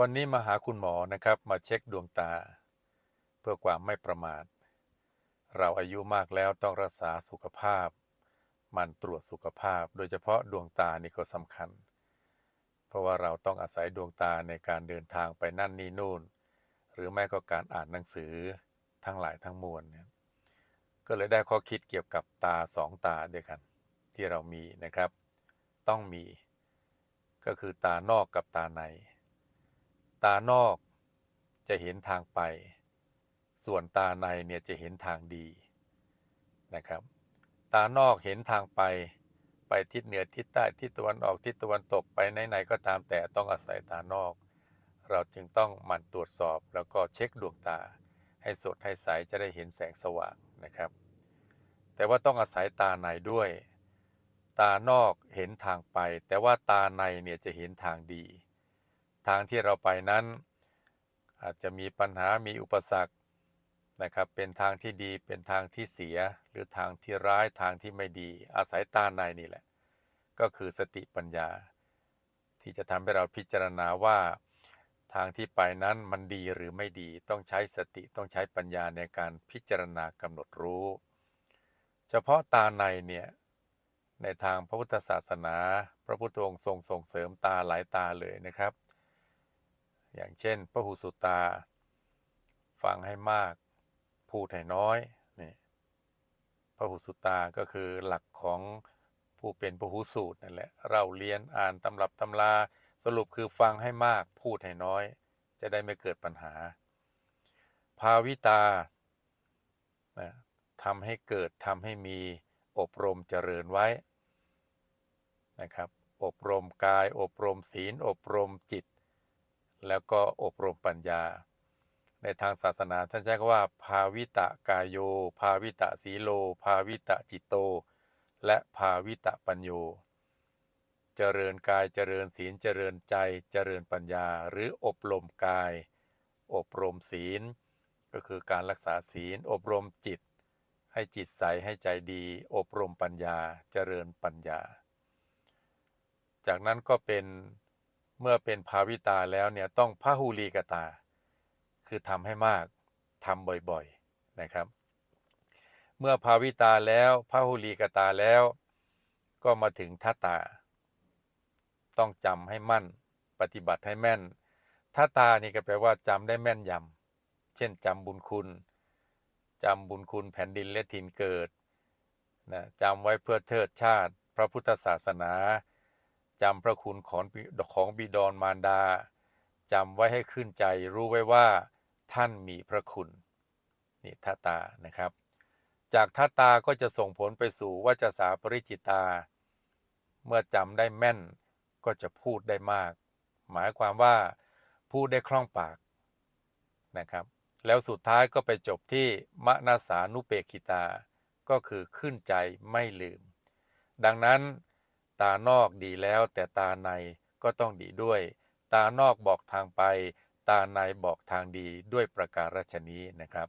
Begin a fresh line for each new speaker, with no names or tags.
วันนี้มาหาคุณหมอนะครับมาเช็คดวงตา เพื่อความไม่ประมาท เราอายุมากแล้วต้องรักษาสุขภาพ มันตรวจสุขภาพ โดยเฉพาะดวงตานี่ก็สำคัญ เพราะว่าเราต้องอาศัยดวงตาในการเดินทางไปนั่นนี่นู่น หรือแม้ก็การอ่านหนังสือทั้งหลายทั้งมวลเนี่ยก็เลยได้ข้อคิดเกี่ยวกับตาสองตาด้วยกัน ที่เรามีนะครับ ต้องมี ก็คือตานอกกับตาใน ตานอกจะเห็นทางไป ส่วนตาในเนี่ยจะเห็นทางดีนะครับ ตานอกเห็นทางไป ไปทิศเหนือทิศใต้ทิศตะวันออกทิศตะวันตกไปไหนๆก็ตามแต่ต้องอาศัยตานอก เราจึงต้องหมั่นตรวจสอบแล้วก็เช็คดวงตา ให้สดให้ใสจะได้เห็นแสงสว่างนะครับ แต่ว่าต้องอาศัยตาในด้วย ตานอกเห็นทางไป แต่ว่าตาในเนี่ยจะเห็นทางดี ทางที่เราไปนั้น อาจจะมีปัญหามีอุปสรรคนะครับเป็นทางที่ดีเป็นทางที่เสีย หรือทางที่ร้ายทางที่ไม่ดี อาศัยตาในนี่แหละ ก็คือสติปัญญา ที่จะทำให้เราพิจารณาว่า ทางที่ไปนั้นมันดีหรือไม่ดีต้องใช้สติต้องใช้ปัญญาในการพิจารณากำหนดรู้ เฉพาะตาในเนี่ยในทางพระพุทธศาสนา พระพุทธองค์ทรงส่งเสริมตาหลายตาเลยนะครับ อย่างเช่นพระหูสุตา ฟังให้มาก พูดให้น้อยนี่พระหูสุตาก็คือหลักของผู้เป็นพระหูสูตรนั่นแหละเราเรียนอ่านตำรับตำราสรุปคือฟังให้มากพูดให้น้อย จะได้ไม่เกิดปัญหา ภาวิตานะทำให้เกิดทำให้มีอบรมเจริญไว้นะครับ อบรมกาย อบรมศีล อบรมจิต แล้วก็อบรมปัญญา ในทางศาสนาท่านใช้คำว่า ภาวิตะกายโย ภาวิตะสีโล ภาวิตะจิตโต และภาวิตะปัญโย เจริญกายเจริญศีลเจริญใจเจริญปัญญา หรืออบรมกาย อบรมศีล ก็คือการรักษาศีล อบรมจิต ให้จิตใสให้ใจดี อบรมปัญญาเจริญปัญญา จากนั้นก็เป็น เมื่อเป็นภาวิตาแล้วเนี่ยต้องพหุลีกตา คือทำให้มากทำบ่อยๆนะครับ เมื่อภาวิตาแล้วพหุลีกตาแล้ว ก็มาถึงทัตตา ต้องจำให้มั่นปฏิบัติให้แม่นทัตตานี่ก็แปลว่าจำได้แม่นยำเช่นจำบุญคุณจำบุญคุณแผ่นดินและถิ่นเกิดนะจำไว้เพื่อเทิดชาติ พระพุทธศาสนา จำพระคุณของของบิดรมารดาจำไว้ให้ขึ้นใจรู้ไว้ว่า ท่านมีพระคุณนี่ทัตตานะครับ จากทัตตาก็จะส่งผลไปสู่วัจสาปริจิตา เมื่อจำได้แม่นก็จะพูดได้มาก หมายความว่าพูดได้คล่องปากนะครับ แล้วสุดท้ายก็ไปจบที่มนาสานุเปกิตา ก็คือขึ้นใจไม่ลืม ดังนั้น ตานอกดีแล้วแต่ตาในก็ต้องดีด้วย ตานอกบอกทางไป ตาในบอกทางดีด้วยประการฉนี้นะครับ